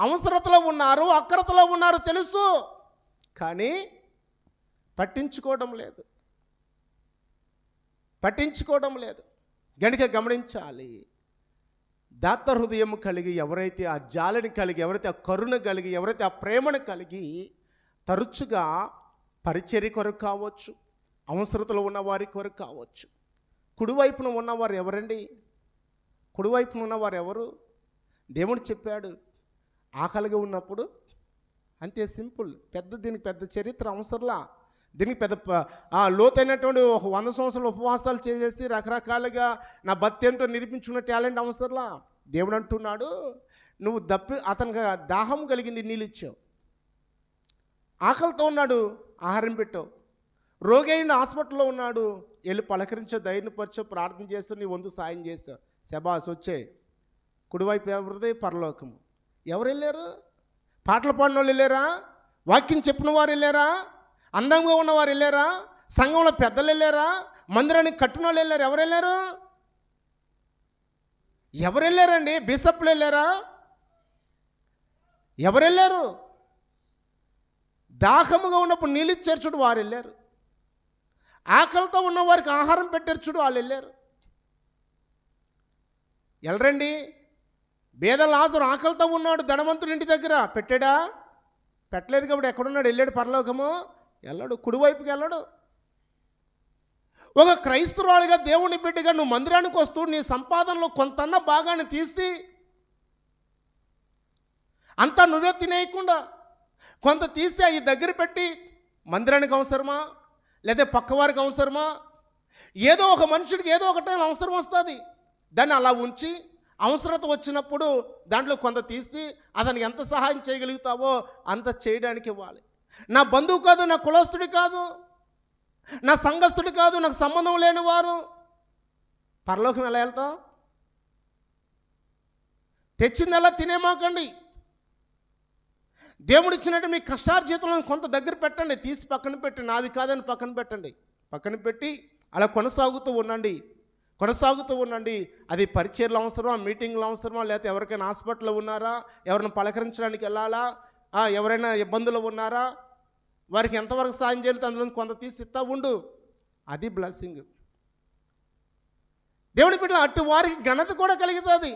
అవసరతలో ఉన్నారు అక్రతలో ఉన్నారు తెలుసు. కానీ పట్టించుకోవడం లేదు. పట్టించుకోవడం లేదు. గనుక గమనించాలి. దాత హృదయం కలిగి ఎవరైతే ఆ జాలిని కలిగి ఎవరైతే ఆ కరుణ కలిగి ఎవరైతే ఆ ప్రేమను కలిగి తరచుగా పరిచర్య కొరకు కావచ్చు అవసరతలో ఉన్నవారి కొరకు కావచ్చు. కుడివైపున ఉన్నవారు ఎవరండి? కుడివైపున ఉన్నవారు ఎవరు? దేవుడు చెప్పాడు ఆకలిగా ఉన్నప్పుడు అంతే సింపుల్. పెద్ద దీనికి పెద్ద చరిత్ర అవసరంలా. దీనికి పెద్ద లోతైనటువంటి ఒక వంద సంవత్సరాలు ఉపవాసాలు చేసేసి రకరకాలుగా నా భక్తి ఏంటో నిరూపించుకున్న టాలెంట్ అవసరంలా. దేవుడు అంటున్నాడు నువ్వు దప్పి అతనికి దాహం కలిగింది నీళ్ళు ఇచ్చావు. ఆకలితో ఉన్నాడు ఆహారం పెట్టావు. రోగి అయిన హాస్పిటల్లో ఉన్నాడు వెళ్ళి పలకరించో ధైర్యపరచో ప్రార్థన చేస్తూ నీ వంతు సాయం చేస్తావు శబాస్ వచ్చే కుడివైపు ఎవరిది? పరలోకము. ఎవరు వెళ్ళారు పాటలు పాడిన వాళ్ళు వెళ్ళారా? వాక్యం చెప్పిన వారు వెళ్ళారా? అందంగా ఉన్నవారు వెళ్ళారా? సంఘంలో పెద్దలు వెళ్ళారా? మందిరానికి కట్టిన వాళ్ళు వెళ్ళారు? ఎవరు వెళ్ళారు? ఎవరు వెళ్ళారండి? బిషప్లు వెళ్ళారా? ఎవరు వెళ్ళారు? దాహముగా ఉన్నప్పుడు నీళ్ళు ఇచ్చారు చూడు వారు వెళ్ళారు. ఆకలితో ఉన్న వారికి ఆహారం పెట్టారు చూడు వాళ్ళు వెళ్ళారు. వెళ్ళరండి. బేద లాజరు ఆకలితో ఉన్నాడు ధనవంతుడి ఇంటి దగ్గర. పెట్టాడా? పెట్టలేదు కాబట్టి ఎక్కడున్నాడు? వెళ్ళాడు పరలోకము. వెళ్ళాడు కుడివైపుకి వెళ్ళాడు. ఒక క్రైస్తవురాలుగా దేవుని బిడ్డగా నువ్వు మందిరానికి వస్తూ నీ సంపాదనలో కొంతన్న భాగాన్ని తీసి అంతా నువ్వే తినేయకుండా కొంత తీసి అవి దగ్గర పెట్టి మందిరానికి అవసరమా? లేదా పక్కవారికి అవసరమా? ఏదో ఒక మనుషుడికి ఏదో ఒక టైం అవసరం వస్తుంది. దాన్ని అలా ఉంచి అవసరత వచ్చినప్పుడు దాంట్లో కొంత తీసి అతనికి ఎంత సహాయం చేయగలుగుతావో అంత చేయడానికి ఇవ్వాలి. నా బంధువు కాదు నా కులస్తుడి కాదు నా సంఘస్థుడు కాదు నాకు సంబంధం లేని వారు. పరలోకం ఎలా వెళ్తావు? తెచ్చిందల్లా తినేమాకండి దేవుడు ఇచ్చినట్టు మీ కష్టార్జితంలో కొంత దగ్గర పెట్టండి. తీసి పక్కన పెట్టి నాది కాదని పక్కన పెట్టండి. పక్కన పెట్టి అలా కొనసాగుతూ ఉండండి. కొనసాగుతూ ఉండండి. అది పరిచయలు అవసరమా మీటింగ్లు అవసరమా లేకపోతే ఎవరికైనా హాస్పిటల్లో ఉన్నారా ఎవరిని పలకరించడానికి వెళ్ళాలా ఎవరైనా ఇబ్బందులు ఉన్నారా? వారికి ఎంతవరకు సాయం చేయాలి అందులో కొంత తీసి ఇస్తా ఉండు. అది బ్లెస్సింగ్ దేవుడి బిడ్డ అటు వారికి ఘనత కూడా కలుగుతుంది.